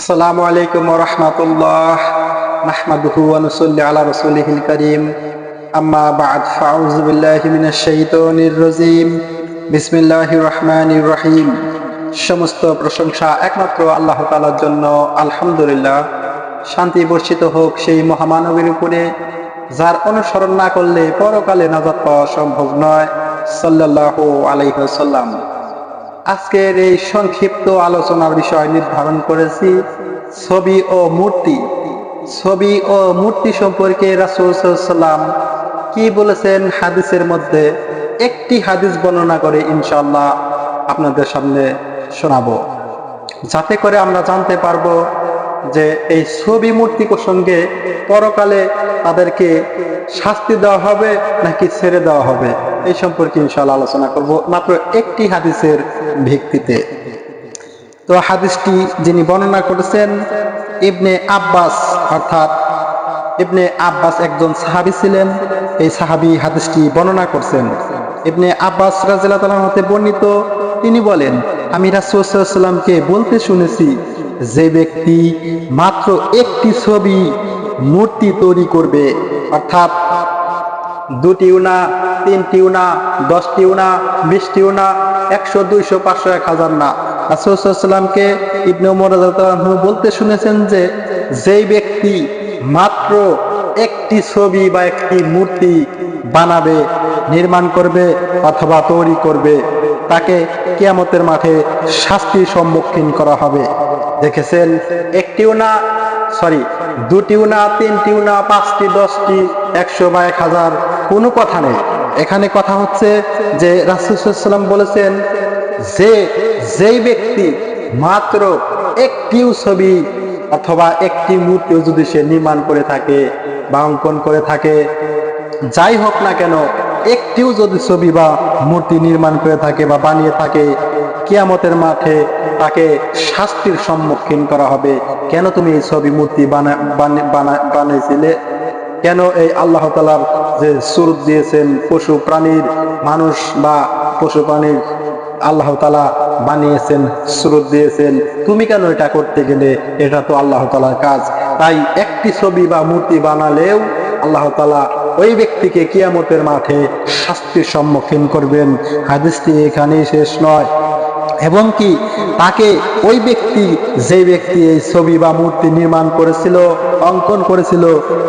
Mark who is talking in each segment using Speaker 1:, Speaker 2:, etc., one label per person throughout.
Speaker 1: আসসালামু আলাইকুম রহমতুল্লাহ। নাহমাদুহু ওয়া নুসাল্লি আলা আম্মা বা'দ, ফাউযু বিল্লাহি মিনাশ শাইতানির রাজীম। সমস্ত প্রশংসা একমাত্র আল্লাহ তাআলার জন্য, আলহামদুলিল্লাহ। শান্তি বর্ষিত হোক সেই মহামানবীর উপরে, যার অনুসরণ না করলে পরকালে নাজাত পাওয়া সম্ভব নয়। সাল্লাল্লাহু আলাইহি ওয়াসাল্লাম। আজকের এই সংক্ষিপ্ত আলোচনার বিষয় নির্ধারণ করেছি ছবি ও মূর্তি। ছবি ও মূর্তি সম্পর্কে রাসূল সাল্লাম কি বলেছেন হাদিসের মধ্যে? একটি হাদিস বর্ণনা করে ইনশাল্লাহ আপনাদের সামনে শোনাবো। যাতে করে আমরা জানতে পারব যে এই ছবি মূর্তি প্রসঙ্গে পরকালে তাদেরকে শাস্তি দেওয়া হবে নাকি ছেড়ে দেওয়া হবে? এই সম্পর্কে ইনশাল্লাহ আলোচনা করব। মাত্র একটি হাদিসের ভিত্তিতে। তো হাদিসটি যিনি বর্ণনা করেছেন, ইবনে আব্বাস, অর্থাৎ ইবনে আব্বাস একজন সাহাবী ছিলেন, এই সাহাবী হাদিসটি বর্ণনা করছেন। ইবনে আব্বাস রাজিয়াল্লাহু তাআলা হতে বর্ণিত, তিনি বলেন, আমি রাসূল সাল্লাল্লাহু বলতে শুনেছি, যে ব্যক্তি মাত্র একটি ছবি মূর্তি তৈরি করবে, অর্থাৎ দুটিও না, তিনটিও না, দশটিও না, বিশটিও না, একশো, দুইশো, পাঁচশো, এক হাজার না। রাসুলামকে ইবনে আনহু বলতে শুনেছেন যে, যেই ব্যক্তি মাত্র একটি ছবি বা একটি মূর্তি বানাবে, নির্মাণ করবে অথবা তৈরি করবে, তাকে কিয়ামতের মাঠে শাস্তির সম্মুখীন করা হবে। দেখেছেন? একটিও না সরি দুটিও না, তিনটিও না, পাঁচটি, দশটি, একশো বা এক হাজার, কোনো কথা নেই। এখানে কথা হচ্ছে যে রাসুসাল্লাম বলেছেন, যে, যেই ব্যক্তি মাত্র একটিও ছবি অথবা একটি মূর্তিও যদি সে নির্মাণ করে থাকে বা অঙ্কন করে থাকে, যাই হোক না কেন, একটিও যদি ছবি বা মূর্তি নির্মাণ করে থাকে বা বানিয়ে থাকে, কিয়ামতের মাঠে তাকে শাস্তির সম্মুখীন করা হবে। কেন তুমি এই ছবি মূর্তি বানা, বানি- বানা- বানিয়েছিলে? কেন এই আল্লাহ তালার যে সুরত দিয়েছেন পশু প্রাণীর মানুষ বা পশু প্রাণীর আল্লাহ তালা বানিয়েছেন, সুরত দিয়েছেন, তুমি কেন এটা করতে গেলে? এটা তো আল্লাহ তালার কাজ। তাই একটি ছবি বা মূর্তি বানালেও আল্লাহ তালা ওই ব্যক্তিকে কিয়ামতের মাঠে শাস্তির সম্মুখীন করবেন। হাদিসটি এখানেই শেষ নয়। এবং কি তাকে ওই ব্যক্তি যে ব্যক্তি এই ছবি বা মূর্তি নির্মাণ করেছিল, অঙ্কন করেছিল,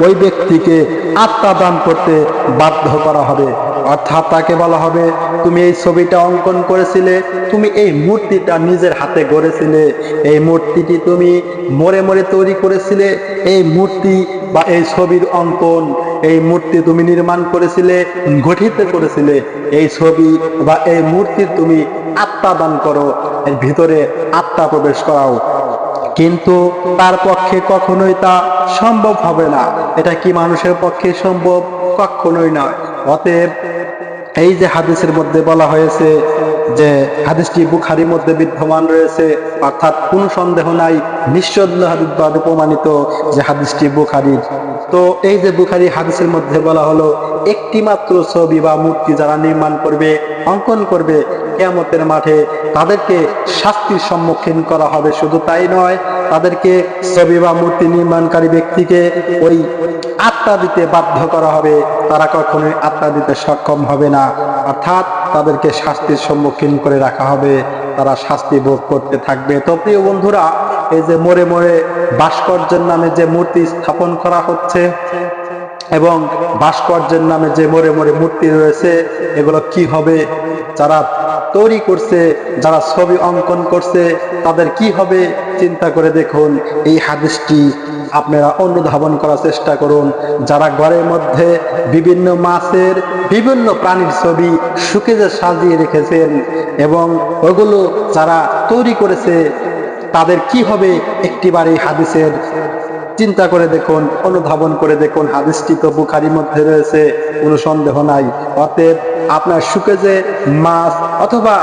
Speaker 1: ওই ব্যক্তিকে আত্মা দান করতে বাধ্য করা হবে। অর্থাৎ তাকে বলা হবে, তুমি এই ছবিটা অঙ্কন করেছিলে, তুমি এই মূর্তিটা নিজের হাতে গড়েছিলে। এই মূর্তিটি তুমি মরে মরে তৈরি করেছিলে। এই মূর্তি বা এই ছবির অঙ্কন, এই মূর্তি তুমি নির্মাণ করেছিলে, গঠিত করেছিলে। এই ছবি বা এই মূর্তির তুমি আত্মা দান করো, এর ভিতরে আত্মা প্রবেশ করাও। কিন্তু তার পক্ষে কখনোই তা সম্ভব হবে না। এটা কি মানুষের পক্ষে সম্ভব? কখনোই নয়। অতএব এই যে হাদিসের মধ্যে বলা হয়েছে যে হাদিসটি বুখারির মধ্যে বিদ্যমান রয়েছে, অর্থাৎ কোনো সন্দেহ নাই, নিঃসন্দেহ হাদিসবাদে প্রমাণিত যে হাদিসটি বুখারির। তো এই যে বুখারি হাদিসের মধ্যে বলা হলো একটি মাত্র ছবি বা মূর্তি যারা নির্মাণ করবে, অঙ্কন করবে কেয়ামতের মাঠে, তাদেরকে শাস্তির সম্মুখীন করা হবে। শুধু তাই নয়, তাদেরকে ছবি বা মূর্তি নির্মাণকারী ব্যক্তিকে ওই আত্মা দিতে বাধ্য করা হবে, তারা কখনোই আত্মা দিতে সক্ষম হবে না। অর্থাৎ তাদেরকে শাস্তির সম্মুখীন করে রাখা হবে, তারা শাস্তি ভোগ করতে থাকবে। তো প্রিয় বন্ধুরা, এই যে মোড়ে মোড়ে ভাস্কর্যের নামে যে মূর্তি স্থাপন করা হচ্ছে এবং ভাস্কর্যের নামে যে মোড়ে মোড়ে মূর্তি রয়েছে, এগুলো কি হবে? যারা তৈরি করছে, যারা ছবি অঙ্কন করছে, তাদের কি হবে? চিন্তা করে দেখুন। এই হাদিসটি আপনারা অনুধাবন করার চেষ্টা করুন। যারা ঘরের মধ্যে বিভিন্ন মাছের বিভিন্ন প্রাণীর ছবি শুকেজে সাজিয়ে রেখেছেন এবং ওগুলো যারা তৈরি করেছে, তাদের কি হবে? একটিবার এই হাদিসের চিন্তা করে দেখুন, অনুধাবন করে দেখুন, হাদিসটি তো বুখারির মধ্যে রয়েছে, কোনো সন্দেহ নাই। অতএব আপনার সুখে যে মাছ অথবা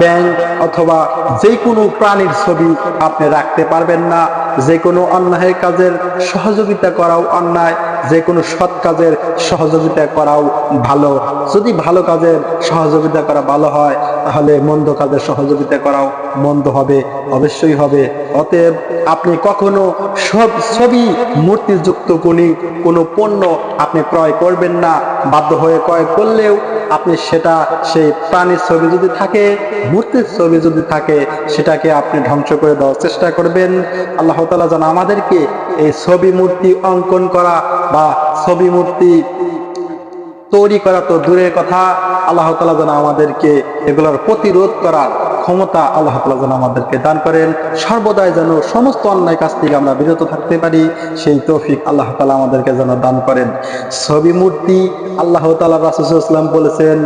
Speaker 1: ব্যাং অথবা যে কোনো প্রাণীর ছবি আপনি রাখতে পারবেন না যে কোনো অন্যায়ের কাজের সহযোগিতা করাও অন্যায় যে কোনো সৎ কাজের সহযোগিতা করাও ভালো। যদি ভালো কাজের সহযোগিতা করা ভালো হয়, তাহলে মন্দ কাজের সহযোগিতা করাও মন্দ হবে, অবশ্যই হবে। অতএব আপনি কখনো সব ছবি মূর্তিযুক্ত কোনি কোনো পণ্য আপনি ক্রয় করবেন না, বাধ্য হয়ে ক্রয় করলেও আপনি সেটা, সেই প্রাণীর ছবি যদি থাকে, মূর্তির ছবি যদি থাকে, সেটাকে আপনি ধ্বংস করে দেওয়ার চেষ্টা করবেন। আল্লাহ তালা যেন আমাদেরকে এই ছবি মূর্তি অঙ্কন করা বা ছবি মূর্তি তৈরি করা তো দূরের কথা। আল্লাহ তালা যেন আমাদেরকে এগুলোর প্রতিরোধ করার ক্ষমতা আল্লাহ তালা যেন আমাদেরকে দান করেন। সর্বদাই যেন সমস্ত অন্যায় কাজ থেকে আমরা বিরত থাকতে পারি, সেই তৌফিক আল্লাহ তালা আমাদেরকে যেন দান করেন। ছবি মূর্তি আল্লাহ তালা রাসুসাল্লাম বলেছেন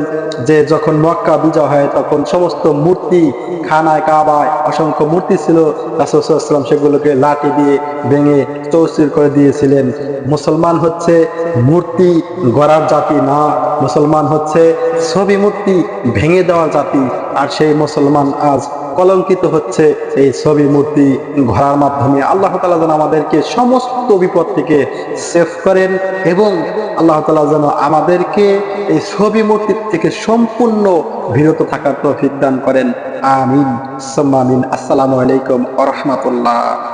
Speaker 1: যে, যখন মক্কা বিজয় হয়, তখন সমস্ত মূর্তি খানায় কাবায় অসংখ্য মূর্তি ছিল। রাসুসাল্লাম সেগুলোকে লাঠি দিয়ে ভেঙে চৌচির করে দিয়েছিলেন। মুসলমান হচ্ছে মূর্তি গড়ার জাতি না, মুসলমান হচ্ছে ছবি মূর্তি ভেঙে দেওয়ার জাতি। আর সেই মুসলমান আজ কলঙ্কিত হচ্ছে এই ছবি মূর্তি ঘোরার মাধ্যমে। আল্লাহ তালা যেন আমাদেরকে সমস্ত বিপদ থেকে সেফ করেন এবং আল্লাহ তালা যেন আমাদেরকে এই ছবি মূর্তি থেকে সম্পূর্ণ বিরত থাকার তৌফিক দান করেন। আমিন। সাম্মামিন আসসালামু আলাইকুম আ রহমতুল্লাহ।